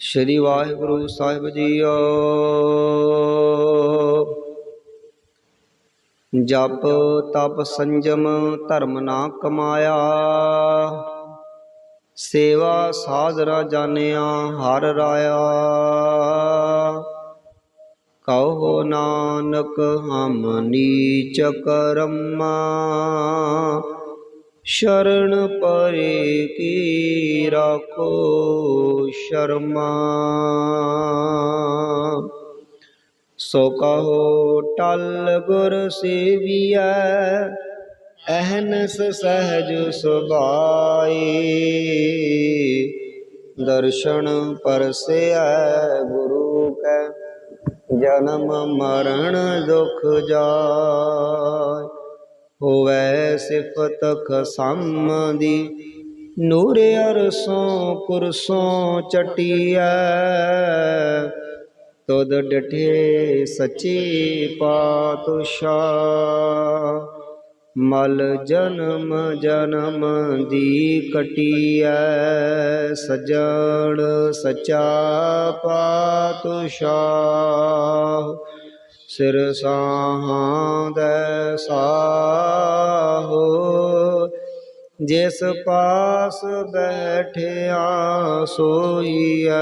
ਸ੍ਰੀ ਵਾਹਿਗੁਰੂ ਸਾਹਿਬ JIO. ਜਪ ਤਪ ਸੰਜਮ ਧਰਮ ਨਾ ਕਮਾਇਆ। ਸੇਵਾ ਸਾਧਰਾ ਜਾਣਿਆ ਹਰ ਰਾਇਆ। ਕਹੋ ਨਾਨਕ ਹਮ ਨੀਚ ਕਰਮਾ। ਸ਼ਰਨ ਪਰੇ ਕੀ ਰਾਖੋ ਸ਼ਰਮਾ। ਸੋ ਕਹੋ ਟਲ ਗੁਰ ਸੇਵੀਐ, ਅਹਨਸ ਸਹਜ ਸੁਭਾਈ। ਦਰਸ਼ਨ ਪਰਸੈ ਗੁਰੂ ਕੈ, ਜਨਮ ਮਰਨ ਦੁਖ ਜਾਇ। ਹੋਵੈ ਸਿਫਤ ਖਸਮ ਦੀ ਨੂਰ ਅਰਸੋਂ ਕੁਰਸੋਂ ਚਟੀਐ। ਤੁਧ ਡਠੇ ਸੱਚੇ ਪਾਤਸ਼ਾਹ, ਮਲ ਜਨਮ ਜਨਮ ਦੀ ਕਟੀਐ। ਸਜਣ ਸਚਾ ਪਾਤਸ਼ਾਹ ਸਿਰ ਸਾਹਾਂਦੈ ਸਾਹੋ, ਜਿਸ ਪਾਸ ਬੈਠਿਆ ਸੋਈਐ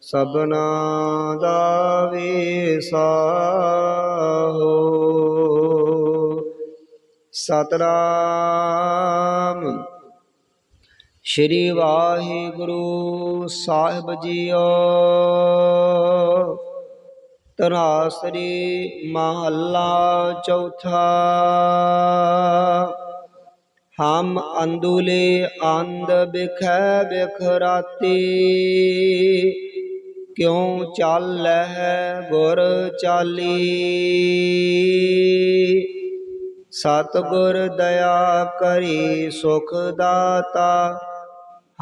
ਸਭਨਾ ਦਾ ਵਿਸਾਹੋ ਸਤਨਾਮ ਸ਼੍ਰੀ ਵਾਹਿਗੁਰੂ ਸਾਹਿਬ ਜੀਓ। ਤਰਾਸਰੀ ਮਹੱਲਾ ਚੌਥਾ। ਹਮ ਅੰਦੁਲੇ ਅੰਧ ਬਿਖੈ ਬਿਖਰਾਤੀ ਕਿਉ ਚਾਲੈ ਗੁਰ ਚਾਲੀ? ਸਤਿਗੁਰ ਦਇਆ ਕਰੀ ਸੁਖ ਦਾਤਾ,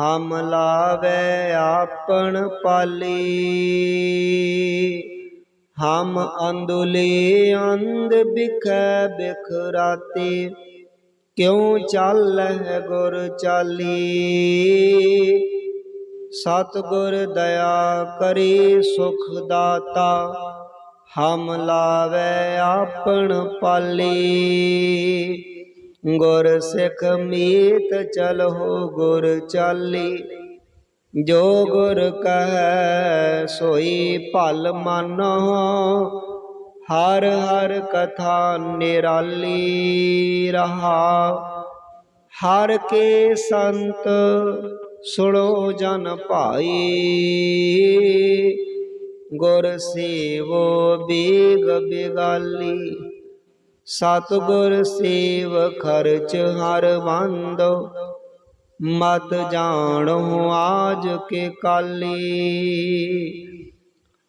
ਹਮ ਲਾਵੇ ਆਪਣ ਪਾਲੀ। ਹਮ ਅੰਦੁਲੇ ਅੰਧ ਬਿਖੈ ਬਿਖਰਾਤੇ ਕਿਉ ਚਾਲੈ ਗੁਰ ਚਾਲੀ? ਸਤਿਗੁਰ ਦਇਆ ਕਰੀ ਸੁਖ ਦਾਤਾ, ਹਮ ਲਾਵੇ ਆਪਣ ਪਾਲੀ। ਗੁਰ ਸਿੱਖ ਮੀਤ ਚਲੋ ਗੁਰ ਚਾਲੀ। ਜੋ ਗੁਰ ਕਹੈ, ਸੋਈ ਭਲ ਮਾਨੋ ਹਰ ਹਰ ਕਥਾ ਨਿਰਾਲੀ ਰਹਾ। ਹਰ ਕੇ ਸੰਤ ਸੁਣੋ ਜਨ ਭਾਈ, ਗੁਰ ਸੇਵੋ ਬੀਗ ਬਿਗਾਲੀ। ਸਤਿਗੁਰ ਸੇਵ ਖਰਚ ਹਰ ਬੰਦੋ ਮਤ ਜਾਣੋ ਆਜ ਕੇ ਕਾਲੀ।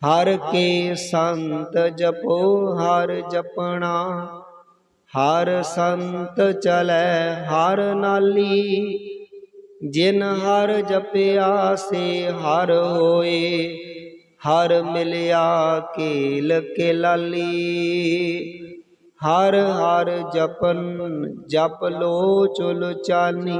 ਹਰ ਕੇ ਸੰਤ ਜਪੋ, ਹਰ ਜਪਣਾ। ਹਰ ਸੰਤ ਚਲੈ, ਹਰ ਨਾਲੀ। ਜਿਨ ਹਰ ਜਪਿਆ ਸੇ ਹਰ ਹੋਏ, ਹਰ ਮਿਲਿਆ ਕੇਲ ਕੇ ਲਾਲੀ। ਹਰ ਹਰ ਜਪਨ, ਜਪ ਲੋ ਚੁਲ ਚਾਨੀ।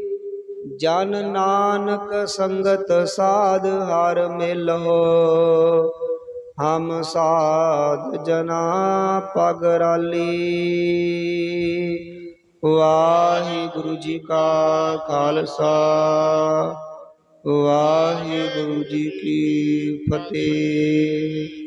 ਜਨ ਨਾਨਕ ਸੰਗਤ ਸਾਧ ਹਰ ਮਿਲੋ ਹਮ ਸਾਧ ਜਨਾ ਪਗਰਾਲੀ ਵਾਹਿਗੁਰੂ ਜੀ ਕਾ ਖਾਲਸਾ। ਵਾਹਿਗੁਰੂ ਜੀ ਕੀ ਫਤਿਹ।